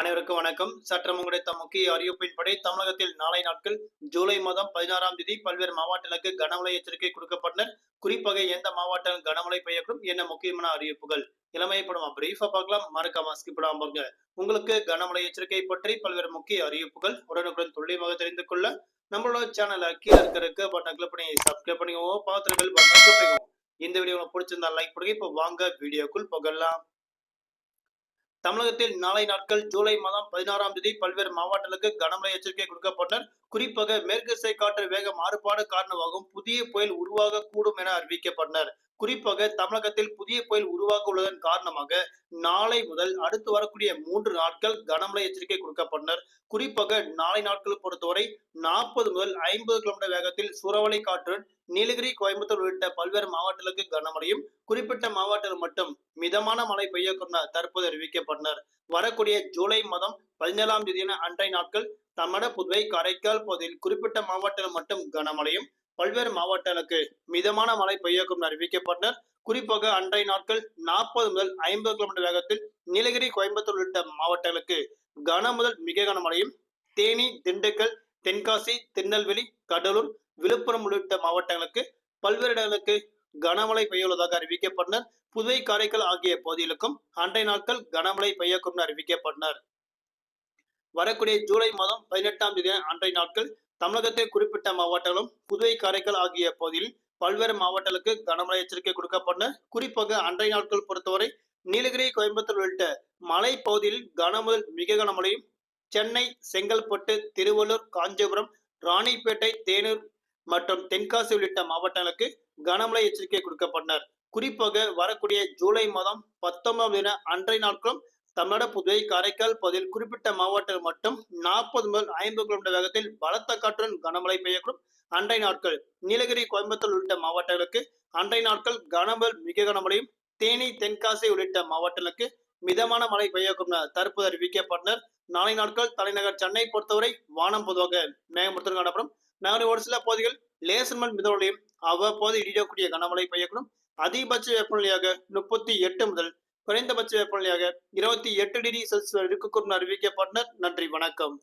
அனைவருக்கும் வணக்கம். சற்றம் கிடைத்த முக்கிய அறிவிப்பின்படி தமிழகத்தில் நாளை நாட்கள் ஜூலை மாதம் பதினாறாம் தேதி பல்வேறு மாவட்டங்களுக்கு கனமழை எச்சரிக்கை கொடுக்கப்பட்டனர். குறிப்பாக எந்த மாவட்டம் கனமழை பெய்யக்கூடும் என்ன முக்கியமான அறிவிப்புகள் இளமையப்படும் பிரீஃபா பார்க்கலாம். மறக்காம ஸ்கிப் பாருங்க. உங்களுக்கு கனமழை எச்சரிக்கை பற்றி பல்வேறு முக்கிய அறிவிப்புகள் உடனுக்குடன் துல்லியமாக தெரிந்து கொள்ள நம்மளோட சேனலை கீழே இருக்கிறதுக்கு பட்டன் கிளிக் பண்ணி சப்ஸ்கிரைப் பண்ணிக்கோங்க. பார்த்துருங்கள் இந்த வீடியோ உங்களுக்கு பிடிச்சிருந்தா லைக் பண்ணுங்க. இப்போ வாங்க வீடியோக்குள் போகலாம். தமிழகத்தில் நாளை நாட்கள் ஜூலை மாதம் பதினாறாம் தேதி பல்வேறு மாவட்டங்களுக்கு கனமழை எச்சரிக்கை கொடுக்கப்பட்டனர். குறிப்பாக மேற்கு திசை காற்று வேக மாறுபாடு காரணமாகவும் புதிய புயல் உருவாக கூடும் என அறிவிக்கப்பட்டனர். குறிப்பாக தமிழகத்தில் புதிய புயல் உருவாக உள்ளதன் காரணமாக நாளை முதல் அடுத்து வரக்கூடிய மூன்று நாட்கள் கனமழை எச்சரிக்கை கொடுக்கப்பட்டனர். குறிப்பாக நாளை நாட்கள் பொறுத்தவரை நாற்பது முதல் ஐம்பது கிலோமீட்டர் வேகத்தில் சூறாவளி காற்றுடன் நீலகிரி கோயம்புத்தூர் உள்ளிட்ட பல்வேறு மாவட்டங்களுக்கு கனமழையும் குறிப்பிட்ட மாவட்டத்தில் மட்டும் மிதமான மழை பெய்யக்கூடும் தற்போது அறிவிக்கப்பட்டனர். வரக்கூடிய ஜூலை மாதம் பதினேழாம் தேதியான அன்றைய நாட்கள் தமிழக புதுவை காரைக்கால் பகுதியில் குறிப்பிட்ட மாவட்டத்தில் மட்டும் கனமழையும் பல்வேறு மாவட்டங்களுக்கு மிதமான மழை பெய்யக்கூடும் அறிவிக்கப்பட்டனர். குறிப்பாக அன்றைய நாட்கள் நாற்பது முதல் ஐம்பது கிலோமீட்டர் வேகத்தில் நீலகிரி கோயம்புத்தூர் உள்ளிட்ட மாவட்டங்களுக்கு கன முதல் மிக கனமழையும் தேனி திண்டுக்கல் தென்காசி திருநெல்வேலி கடலூர் விழுப்புரம் உள்ளிட்ட மாவட்டங்களுக்கு பல்வேறு இடங்களுக்கு கனமழை பெய்யுள்ளதாக அறிவிக்கப்பட்டனர். புதுவை காரைக்கால் ஆகிய பகுதிகளுக்கும் அண்டை நாட்கள் கனமழை பெய்யக்கும் என அறிவிக்கப்பட்டனர். வரக்கூடிய ஜூலை மாதம் பதினெட்டாம் தேதி அன்றைய நாட்கள் தமிழகத்தில் குறிப்பிட்ட மாவட்டங்களும் புதுவை காரைக்கால் ஆகிய பகுதியில் பல்வேறு மாவட்டங்களுக்கு கனமழை எச்சரிக்கை கொடுக்கப்பட்டன. குறிப்பாக அன்றைய நாட்கள் பொறுத்தவரை நீலகிரி கோயம்புத்தூர் உள்ளிட்ட மலை பகுதியில் கனமுதல் மிக கனமழையும் சென்னை செங்கல்பட்டு திருவள்ளூர் காஞ்சிபுரம் ராணிப்பேட்டை தேனூர் மற்றும் தென்காசி உள்ளிட்ட மாவட்டங்களுக்கு கனமழை எச்சரிக்கை கொடுக்கப்பட்டனர். குறிப்பாக வரக்கூடிய ஜூலை மாதம் பத்தொன்பதாம் தின அன்றைய நாட்களும் தமிழ்நாடு புதுவை காரைக்கால் பகுதியில் குறிப்பிட்ட மாவட்டத்தில் மட்டும் நாற்பது முதல் ஐம்பது கிலோமீட்டர் வேகத்தில் பலத்த காற்றுடன் கனமழை பெய்யக்கூடும். அன்றைய நாட்கள் நீலகிரி கோயம்புத்தூர் உள்ளிட்ட மாவட்டங்களுக்கு அன்றைய நாட்கள் கனமல் மிக கனமழையும் தேனி தென்காசி உள்ளிட்ட மாவட்டங்களுக்கு மிதமான மழை பெய்யக்கும் தற்போது அறிவிக்கப்பட்டனர். நாளை நாட்கள் தலைநகர் சென்னை பொறுத்தவரை வானம் பொதுவாக மேகமூர்த்தம் காணப்படும். நகரின் ஒரு சில பகுதிகள் லேசர்மல் மிதமலையும் அவ்வப்போது இடியக்கூடிய கனமழை பெய்யக்கூடும். அதிகபட்ச வெப்பநிலையாக முப்பத்தி எட்டு முதல் குறைந்தபட்ச வெப்பநிலையாக இருபத்தி எட்டு டிகிரி செல்சியஸ் இருக்கக்கூடும் அறிவிக்கப்பட்டனர். நன்றி வணக்கம்.